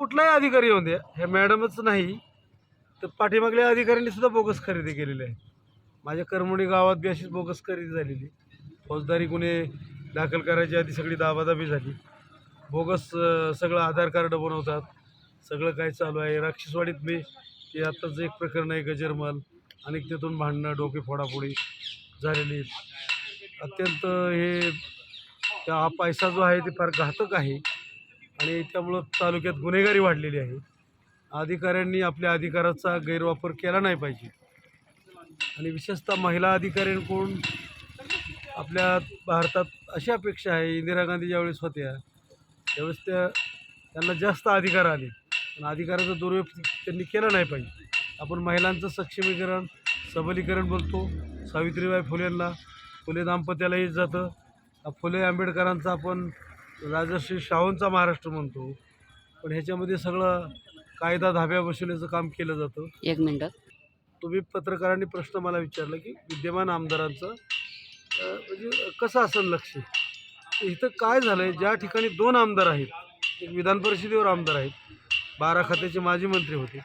कुठलाही अधिकारी येऊ द्या हे मॅडमच नाही तर पाठीमागल्या अधिकाऱ्यांनी सुद्धा बोगस खरेदी केलेली आहे. माझ्या करमुडी गावात बी अशीच बोगस खरेदी झालेली. फौजदारी गुन्हे दाखल करायच्या आधी सगळी दाबादाबी झाली. बोगस सगळं आधार कार्ड बनवतात. सगळं काय चालू आहे? राक्षसवाडीत मी की आत्ताचं एक प्रकरण आहे गजरमल. आणि तिथून भांडणं डोके फोडाफोडी झालेली. अत्यंत हे हा पैसा जो आहे ते फार घातक आहे. आणि त्यामुळं तालुक्यात गुन्हेगारी वाढलेली आहे. अधिकाऱ्यांनी आपल्या अधिकाराचा गैरवापर केला नाही पाहिजे. आणि विशेषतः महिला अधिकाऱ्यांकडून आपल्या भारतात अशी अपेक्षा आहे इंदिरा गांधी ज्यावेळेस होत्या त्यावेळेस त्या त्यांना जास्त अधिकार आले. पण अधिकाराचा दुरुपयोग त्यांनी केला नाही पाहिजे. आपण महिलांचं सक्षमीकरण सबलीकरण बोलतो. सावित्रीबाई फुलेंना फुले दाम्पत्यालाही जातं. फुले आंबेडकरांचा आपण राजर्षी शाहूंचा महाराष्ट्र म्हणतो. पण ह्याच्यामध्ये सगळं कायदा धाब्या बसवण्याचं काम केलं जातं. एक मिनटं. तुम्ही पत्रकारांनी प्रश्न मला विचारला की विद्यमान आमदारांचं अं, म्हणजे कसं असेल लक्ष? तर इथं काय झालं आहे ज्या ठिकाणी दोन आमदार आहेत एक विधान परिषदेवर आमदार आहेत बारा खात्याचे माजी मंत्री होते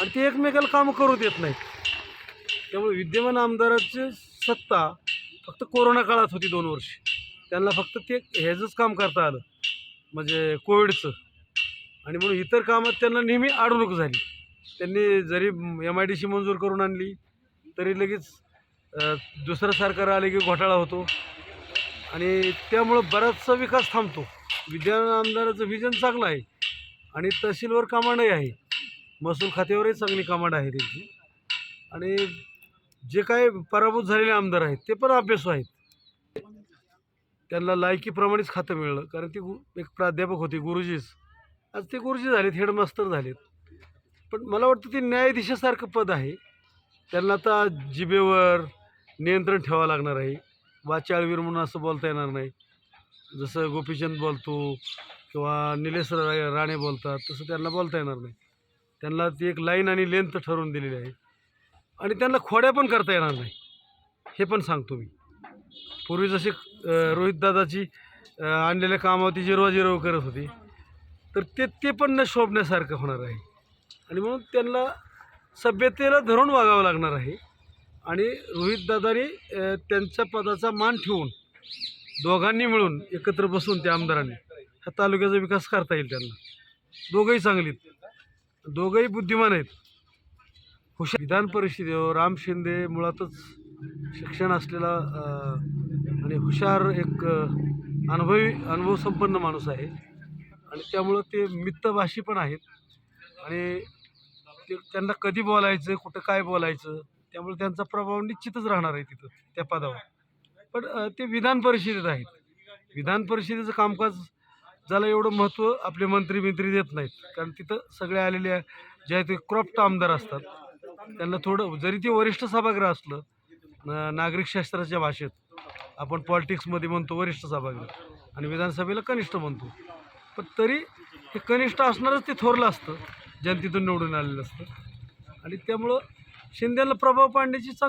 आणि ते एकमेकाला कामं करू देत नाहीत. त्यामुळे विद्यमान आमदाराची सत्ता फक्त कोरोना काळात होती दोन वर्ष. त्यांना फक्त ते ह्याचंच काम करता आलं. म्हणजे कोविडचं. आणि म्हणून इतर कामात त्यांना नेहमी अडवणूक झाली. त्यांनी जरी एम आय डी सी मंजूर करून आणली तरी लगेच दुसरं सरकार आले की घोटाळा होतो. आणि त्यामुळं बराचसा विकास थांबतो. विद्यमान आमदाराचं व्हिजन चांगलं आहे. आणि तहसीलवर कमांडही आहे. महसूल खात्यावरही चांगली कमांड आहे त्यांची. आणि जे काय पराभूत झालेले आमदार आहेत ते पण अभ्यासू आहेत. त्यांना लायकीप्रमाणेच खातं मिळलं. कारण ती गु- एक प्राध्यापक होती गुरुजीच. आज ते गुरुजी झालेत हेडमास्तर झालेत. पण मला वाटतं ते न्यायाधीशासारखं पद आहे. त्यांना आता जिभेवर नियंत्रण ठेवावं लागणार आहे. वाचाळवीर म्हणून असं बोलता येणार नाही. जसं गोपीचंद बोलतो किंवा निलेश राणे बोलतात तसं त्यांना बोलता येणार नाही. त्यांना ती एक लाईन आणि लेंथ ठरवून दिलेली आहे. आणि त्यांना खोड्या पण करता येणार नाही. हे पण सांगतो मी. पूर्वी जशी रोहितदादाची आणलेल्या कामावरती जिरवा जिरव करत होती. तर ते ते पण न शोभण्यासारखं होणार आहे. आणि म्हणून त्यांना सभ्यतेला धरून वागावं लागणार आहे. आणि रोहितदादांनी त्यांच्या पदाचा मान ठेवून दोघांनी मिळून एकत्र बसून त्या आमदारांनी ह्या तालुक्याचा विकास करता येईल त्यांना. दोघंही चांगलीत दोघंही बुद्धिमान आहेत. हुशार विधान परिषदेवर राम शिंदे मुळातच शिक्षण असलेला आणि हुशार एक अनुभवी अनुभवसंपन्न माणूस आहे. आणि त्यामुळं ते मित्तभाषी पण आहेत. आणि ते त्यांना कधी बोलायचं कुठं काय बोलायचं त्यामुळे त्यांचा प्रभाव निश्चितच राहणार आहे तिथं त्या पदावर. पण ते विधान परिषदेत आहेत. विधान परिषदेचं कामकाज ज्याला एवढं महत्त्व आपले मंत्री मंत्री देत नाहीत. कारण तिथं सगळे आलेले जे आहेत ते क्रॉप्ट आमदार असतात. त्यांना थोडं जरी ते वरिष्ठ सभागृह असलं नागरिकशास्त्राच्या नागरिक शास्त्राच्या भाषेत आपण पॉलिटिक्समध्ये म्हणतो वरिष्ठ सभागृह. आणि विधानसभेला कनिष्ठ म्हणतो. पण तरी हे कनिष्ठ असणारच ते थोरलं असतं जनतेतून निवडून आलेलं असतं. आणि त्यामुळं शिंदेला प्रभाव पाडण्याची चांग